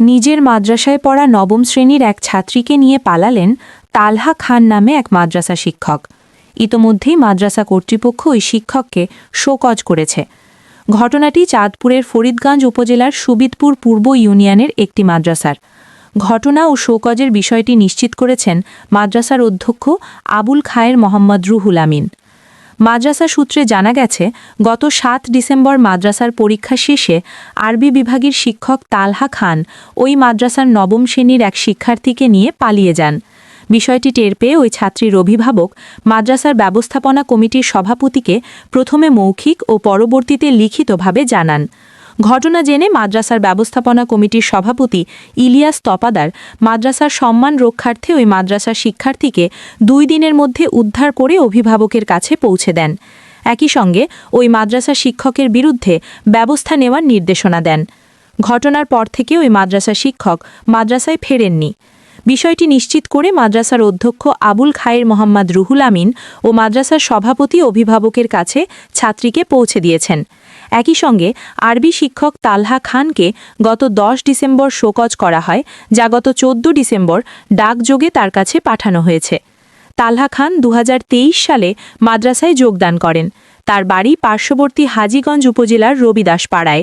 নিজের মাদ্রাসায় পড়া নবম শ্রেণির এক ছাত্রীকে নিয়ে পালালেন তালহা খান নামে এক মাদ্রাসা শিক্ষক। ইতোমধ্যেই মাদ্রাসা কর্তৃপক্ষ ওই শিক্ষককে শোকজ করেছে। ঘটনাটি চাঁদপুরের ফরিদগঞ্জ উপজেলার সুবিদপুর পূর্ব ইউনিয়নের একটি মাদ্রাসার। ঘটনা ও শোকজের বিষয়টি নিশ্চিত করেছেন মাদ্রাসার অধ্যক্ষ আবুল খায়ের মোহাম্মদ রুহুল আমিন। মাদ্রাসা সূত্রে জানা গেছে, গত সাত ডিসেম্বর মাদ্রাসার পরীক্ষা শেষে আরবি বিভাগের শিক্ষক তালহা খান ওই মাদ্রাসার নবম শ্রেণির এক শিক্ষার্থীকে নিয়ে পালিয়ে যান। বিষয়টি টের পেয়ে ওই ছাত্রীর অভিভাবক মাদ্রাসার ব্যবস্থাপনা কমিটির সভাপতিকে প্রথমে মৌখিক ও পরবর্তীতে লিখিতভাবে জানান। ঘটনা জেনে মাদ্রাসার ব্যবস্থাপনা কমিটির সভাপতি ইলিয়াস তপাদার মাদ্রাসার সম্মান রক্ষার্থে ওই মাদ্রাসার শিক্ষার্থীকে দুই দিনের মধ্যে উদ্ধার করে অভিভাবকের কাছে পৌঁছে দেন। একই সঙ্গে ওই মাদ্রাসা শিক্ষকের বিরুদ্ধে ব্যবস্থা নেওয়ার নির্দেশনা দেন। ঘটনার পর থেকে ওই মাদ্রাসা শিক্ষক মাদ্রাসায় ফেরেননি। বিষয়টি নিশ্চিত করে মাদ্রাসার অধ্যক্ষ আবুল খায়ের মোহাম্মদ রুহুল আমিন ও মাদ্রাসার সভাপতি অভিভাবকের কাছে ছাত্রীকে পৌঁছে দিয়েছেন। একই সঙ্গে আরবি শিক্ষক তালহা খানকে গত দশ ডিসেম্বর শোকজ করা হয়, যা গত চোদ্দ ডিসেম্বর ডাকযোগে তার কাছে পাঠানো হয়েছে। তালহা খান দু হাজার তেইশ সালে মাদ্রাসায় যোগদান করেন। তার বাড়ি পার্শ্ববর্তী হাজীগঞ্জ উপজেলার রবিদাস পাড়ায়